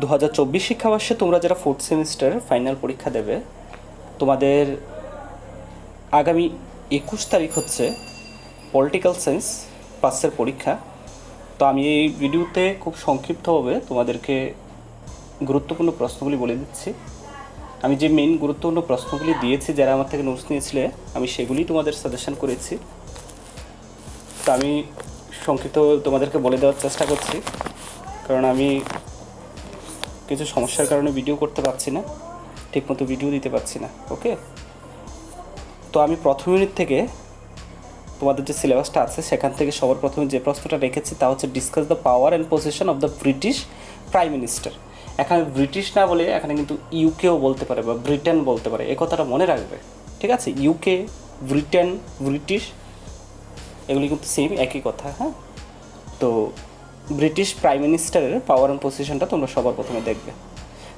দু হাজার চব্বিশ শিক্ষাবর্ষে তোমরা যারা ফোর্থ সেমিস্টার ফাইনাল পরীক্ষা দেবে, তোমাদের আগামী একুশ তারিখ হচ্ছে পলিটিক্যাল সায়েন্স পাসের পরীক্ষা। তো আমি এই ভিডিওতে খুব সংক্ষিপ্তভাবে তোমাদেরকে গুরুত্বপূর্ণ প্রশ্নগুলি বলে দিচ্ছি। আমি যে মেইন গুরুত্বপূর্ণ প্রশ্নগুলি দিয়েছি, যারা আমার থেকে নোটস নিয়েছিলে, আমি সেগুলি তোমাদের সাজেশন করেছি। তো আমি সংক্ষিপ্ত তোমাদেরকে বলে দেওয়ার চেষ্টা করছি। কারণ আমি কিছু সমস্যার কারণে ভিডিও করতে পারছি না, ঠিকমতো ভিডিও দিতে পারছি না ওকে তো আমি প্রথম ইউনিট থেকে তোমাদের যে সিলেবাসটা আছে, সেখান থেকে সবার প্রথমে যে প্রশ্নটা রেখেছি, তা হচ্ছে discuss the power and position of the British prime minister এখানে ব্রিটিশ না বলে, এখানে কিন্তু ইউকেও বলতে পারে বা ব্রিটেন বলতে পারে, এ কথাটা মনে রাখবে, ঠিক আছে? ইউকে ব্রিটেন ব্রিটিশ এগুলি কিন্তু সেম একই কথা হ্যাঁ? তো ব্রিটিশ প্রাইম মিনিস্টারের পাওয়ার অ্যান্ড পজিশনটা তোমরা সবার প্রথমে দেখবে।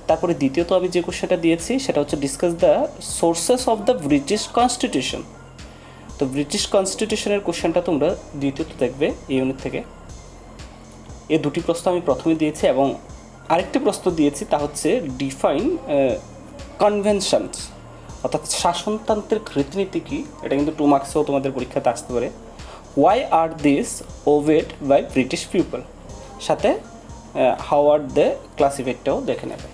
তারপরে দ্বিতীয়ত আমি যে কোশ্চেনটা দিয়েছি, সেটা হচ্ছে discuss the sources of the British constitution তো ব্রিটিশ কনস্টিটিউশনের কোশ্চেনটা তোমরা দ্বিতীয়ত দেখবে এই ইউনিট থেকে। এ দুটি প্রশ্ন আমি প্রথমে দিয়েছি এবং আরেকটি প্রশ্ন দিয়েছি, তা হচ্ছে ডিফাইন কনভেনশনস অর্থাৎ শাসনতন্ত্রের রীতিনীতি কী? এটা কিন্তু টু মার্কসেও তোমাদের পরীক্ষাতে আসতে পারে। Why are this obeyed by British people সাথে হাওয়ার্ড দে ক্লাসিফাইডটাও দেখে নেবে।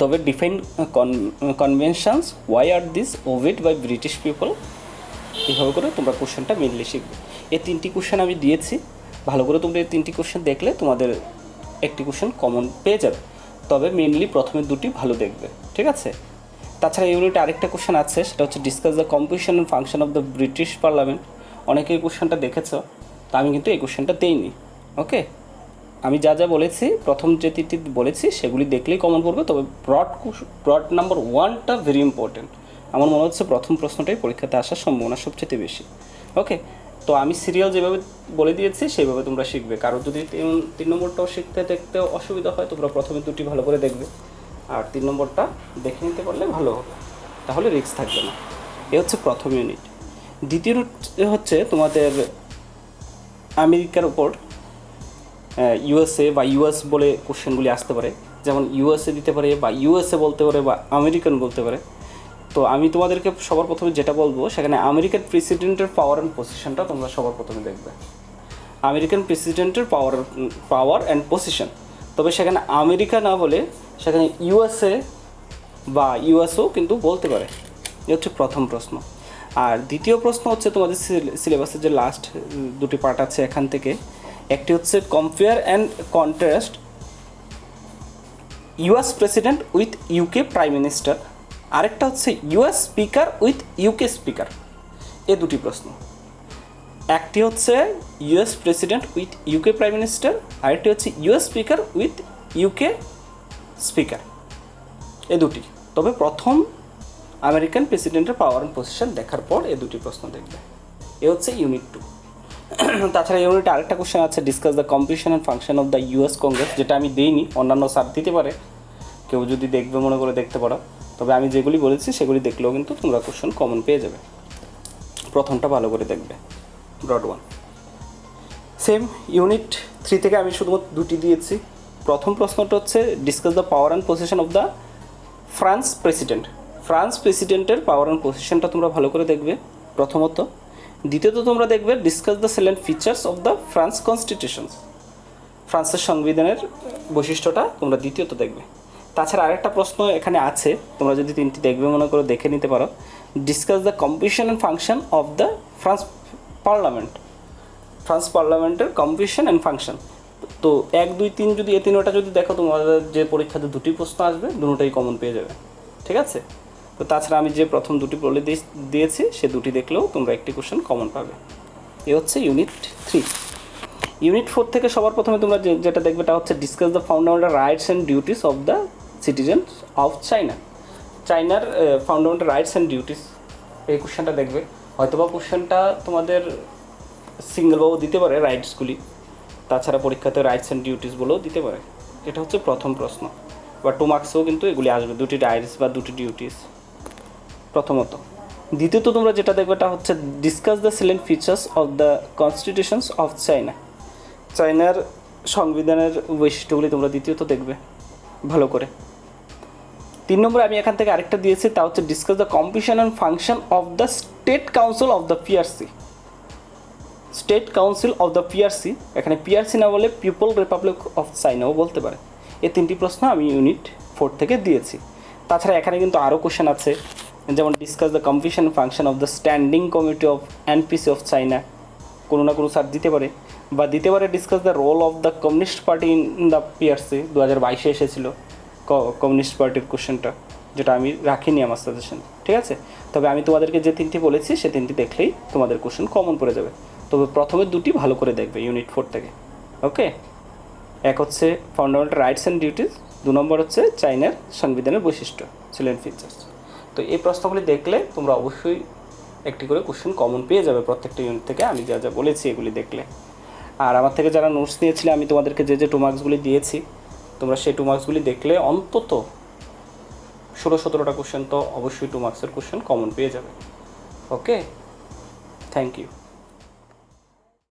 তবে define conventions why are this obeyed by British people এইভাবে করে তোমরা কোশ্চেনটা মেনলি শিখবে। এই তিনটি কোশ্চেন আমি দিয়েছি। ভালো করে তোমরা এই তিনটি কোশ্চেন দেখলে তোমাদের একটি কোশ্চেন কমন পেয়ে যাবে। তবে মেনলি প্রথমে দুটি ভালো দেখবে, ঠিক আছে? তাছাড়া ইউনিটে আরেকটা কোশ্চেন আছে, সেটা হচ্ছে discuss the competition and function of the British parliament অনেকে এই কোশ্চেনটা দেখেছ, তা আমি কিন্তু এই কোশ্চেনটা দেইনি। ওকে আমি যা যা বলেছি, প্রথম যে তিনটি বলেছি, সেগুলি দেখলেই কমন পড়বে, তবে ব্রড ব্রড নাম্বার ওয়ানটা ভেরি ইম্পর্টেন্ট আমার মনে হচ্ছে প্রথম প্রশ্নটাই পরীক্ষাতে আসার সম্ভাবনা সবচেয়ে বেশি। ওকে তো আমি সিরিয়াল যেভাবে বলে দিয়েছি, সেইভাবে তোমরা শিখবে। কারও যদি তিন নম্বরটাও শিখতে দেখতে অসুবিধা হয়, তোমরা প্রথমে দুটি ভালো করে দেখবে। আর তিন নম্বরটা দেখে নিতে পারলে ভালো হবে। তাহলে রিস্ক থাকবে না। এ হচ্ছে প্রথম ইউনিট দ্বিতীয় হচ্ছে তোমাদের আমেরিকার উপর ইউএসএ বা ইউএস বলে কোশ্চেনগুলি আসতে পারে। যেমন ইউএসএ দিতে পারে বা ইউএসএ বলতে পারে বা আমেরিকান বলতে পারে। তো আমি তোমাদেরকে সবার প্রথমে যেটা বলব, সেখানে আমেরিকান প্রেসিডেন্টের পাওয়ার অ্যান্ড পজিশনটা তোমরা সবার প্রথমে দেখবে। আমেরিকান প্রেসিডেন্টের পাওয়ার পাওয়ার অ্যান্ড পজিশন তবে সেখানে আমেরিকা না বলে সেখানে ইউএসএ বা ইউএসও কিন্তু বলতে পারে। এ হচ্ছে প্রথম প্রশ্ন। আর দ্বিতীয় প্রশ্ন হচ্ছে তোমাদের সিলেবাসের যে লাস্ট দুটি পার্ট আছে এখান থেকে। একটি হচ্ছে compare and contrast US president with UK prime minister আরেকটা হচ্ছে US speaker with UK speaker এ দুটি প্রশ্ন। একটি হচ্ছে US president with UK prime minister আরেকটি হচ্ছে US speaker with UK speaker এ দুটি। তবে প্রথম আমেরিকান প্রেসিডেন্টের পাওয়ার অ্যান্ড পজিশন দেখার পর এ দুটি প্রশ্ন দেখবে। এ হচ্ছে ইউনিট টু তাছাড়া ইউনিটে আরেকটা কোশ্চেন আছে discuss the competition and function of the US Congress যেটা আমি দিইনি, অন্যান্য স্যার দিতে পারে, কেউ যদি দেখবে, মনে করে দেখতে পারো। তবে আমি যেগুলি বলেছি, সেগুলি দেখলেও কিন্তু তোমরা কোশ্চেন কমন পেয়ে যাবে। প্রথমটা ভালো করে দেখবে broad one sem unit three থেকে আমি শুধুমাত্র দুটি দিয়েছি। প্রথম প্রশ্নটা হচ্ছে discuss the power and position of the France president France প্রেসিডেন্টের পাওয়ার অ্যান্ড পজিশনটা তোমরা ভালো করে দেখবে, প্রথমত। দ্বিতীয়ত তোমরা দেখবে discuss the salient features of the France constitution ফ্রান্সের সংবিধানের বৈশিষ্ট্যটা তোমরা দ্বিতীয়ত দেখবে। তাছাড়া আরেকটা প্রশ্ন এখানে আছে, তোমরা যদি তিনটি দেখবে, মনে করো, দেখে নিতে পারো। Discuss the competition and function of the France parliament France পার্লামেন্টের কম্পিটিশন অ্যান্ড ফাংশন তো এক, দুই, তিন যদি এ তিনটা যদি দেখো, তোমাদের যে পরীক্ষাতে দুটি প্রশ্ন আসবে, দুটোই কমন পেয়ে যাবে। ঠিক আছে? তো তাছাড়া আমি যে প্রথম দুটি বলে দিয়েছি, সে দুটি দেখলেও তোমরা একটি কোশ্চেন কমন পাবে। এ হচ্ছে ইউনিট থ্রি ইউনিট ফোর থেকে সবার প্রথমে তোমরা যেটা দেখবে তা হচ্ছে discuss the fundamental rights and duties of the citizen of China চাইনার ফাউন্ডামেন্টাল রাইটস অ্যান্ড ডিউটিস এই কোশ্চেনটা দেখবে। হয়তোবা কোশ্চেনটা তোমাদের সিঙ্গেলবাবু দিতে পারে রাইটসগুলি তাছাড়া পরীক্ষাতে রাইটস অ্যান্ড ডিউটিস বলেও দিতে পারে। এটা হচ্ছে প্রথম প্রশ্ন। বা টু মার্কসেও কিন্তু এগুলি আসবে। দুটি রাইটস বা দুটি ডিউটিস প্রথমত। দ্বিতীয়ত তোমরা যেটা দেখবে এটা হচ্ছে discuss the salient features of the constitutions of China চায়নার সংবিধানের বৈশিষ্ট্যগুলি তোমরা দ্বিতীয়ত দেখবে, ভালো করে। তিন নম্বরে আমি এখান থেকে আরেকটা দিয়েছি, তা হচ্ছে discuss the competition and function of the State Council of the PRC State Council of the PRC এখানে পিআরসি না বলে পিপল রিপাবলিক অফ চাইনাও বলতে পারে। এই তিনটি প্রশ্ন আমি ইউনিট ফোর থেকে দিয়েছি। তাছাড়া এখানে কিন্তু আরও কোশ্চেন আছে। যেমন discuss the competition function of the standing committee of NPC of China কোনো না কোনো স্যার দিতে পারে, বা দিতে পারে discuss the role of the Communist Party in the PRC দু হাজার বাইশে এসেছিল কমিউনিস্ট পার্টির কোশ্চেনটা যেটা আমি রাখিনি আমার সাজেশন ঠিক আছে? তবে আমি তোমাদেরকে যে তিনটি বলেছি, সে তিনটি দেখলেই তোমাদের কোশ্চেন কমন পড়ে যাবে। তবে প্রথমে দুটি ভালো করে দেখবে ইউনিট ফোর থেকে। ওকে? এক হচ্ছে ফান্ডামেন্টাল রাইটস অ্যান্ড ডিউটিস দু নম্বর হচ্ছে চাইনার সংবিধানের বৈশিষ্ট্য ছিলেন ফিচার্স তো এই প্রশ্নগুলি দেখলে তোমরা অবশ্যই একটি করে কোশ্চেন কমন পেয়ে যাবে প্রত্যেকটা ইউনিট থেকে। আমি যা যা বলেছি এগুলি দেখলে। আর আমার থেকে যারা নোটস নিয়েছিলে, আমি তোমাদেরকে যে যে টু মার্কসগুলি দিয়েছি, তোমরা সেই টু মার্কসগুলি দেখলে অন্তত ষোলো, সতেরোটা কোশ্চেন তো অবশ্যই টু মার্কসের কোশ্চেন কমন পেয়ে যাবে। Okay thank you